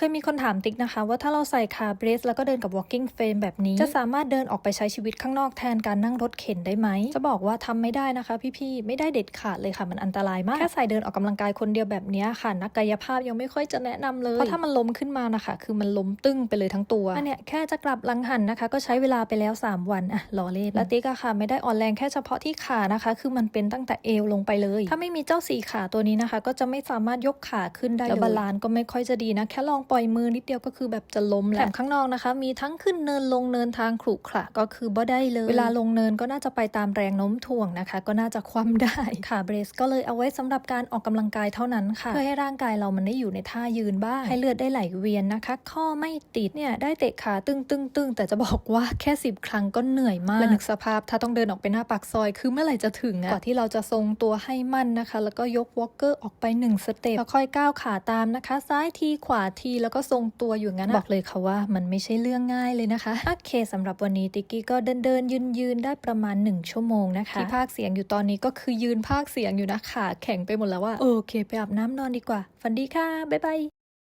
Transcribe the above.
เคยมีคนถามติ๊กนะคะ ว่าถ้าเราใส่ขาเบรสแล้วก็เดินกับ walking frame แบบนี้ จะสามารถเดินออกไปใช้ชีวิตข้างนอกแทนการนั่งรถเข็นได้ไหม จะบอกว่าทำไม่ได้นะคะพี่ๆ ไม่ได้เด็ดขาดเลยค่ะ มันอันตรายมาก แค่ใส่เดินออกกำลังกายคนเดียวแบบนี้ค่ะ นักกายภาพยังไม่ค่อยจะแนะนำเลย เพราะถ้ามันล้มขึ้นมานะคะ คือมันล้มตึ้งไปเลยทั้งตัวอันเนี้ยแค่จะกลับหลังหันนะคะ ก็ใช้เวลาไปแล้ว 3 วันอะล้อเล่นและติ๊กอะค่ะ ไม่ได้อ่อนแรงแค่เฉพาะที่ขานะคะ คือมันเป็นตั้งแต่เอวลงไปเลย ถ้าไม่มีเจ้าสี่ขาตัวนี้นะคะ ก็จะไม่สามารถยกขาขึ้นได้แล้วบาลานก็ไม่ค่อยจะดีนะแค่ลองปล่อยมือนิดเดียวก็คือแบบจะล้มแล้วแถมข้างนอกนะคะ มีทั้งขึ้นเนินลงเนินทางขรุขระก็คือบ่ได้เลย เวลาลงเนินก็น่าจะไปตามแรงโน้มถ่วงนะคะ ก็น่าจะคว่ำได้ขาเบรสก็เลยเอาไว้สำหรับการออกกำลังกายเท่านั้นค่ะ เพื่อให้ร่างกายเรามันได้อยู่ในท่ายืนบ้างให้เลือดได้ไหลเวียนนะคะ ข้อไม่ติดเนี่ยได้เตะขาตึงตึงตึงแต่จะบอกว่าแค่ 10 ครั้งก็เหนื่อยมากและนึกสภาพถ้าต้องเดินออกไปหน้าปากซอย คือเมื่อไหร่จะถึงอะกว่าที่เราจะทรงตัวให้มั่นนะคะ แล้วก็ยกวอล์กเกอร์ออกไปหนึ่งสเต็ปแล้วค่อยก้าวขาตามนะคะ ซ้ายทีขวาทีแล้วก็ทรงตัวอยู่งั้นอะบอกเลยค่ะว่ามันไม่ใช่เรื่องง่ายเลยนะคะโอเคสำหรับวันนี้ติ๊กกี้ก็เดินเดินยืนยืนๆได้ประมาณ 1 ชั่วโมงนะคะที่ภาคเสียงอยู่ตอนนี้ก็คือยืนภาคเสียงอยู่นะขาแข็งไปหมดแล้วว่าโอเค ไปอาบน้ำนอนดีกว่า ฝันดีค่ะบ๊ายบาย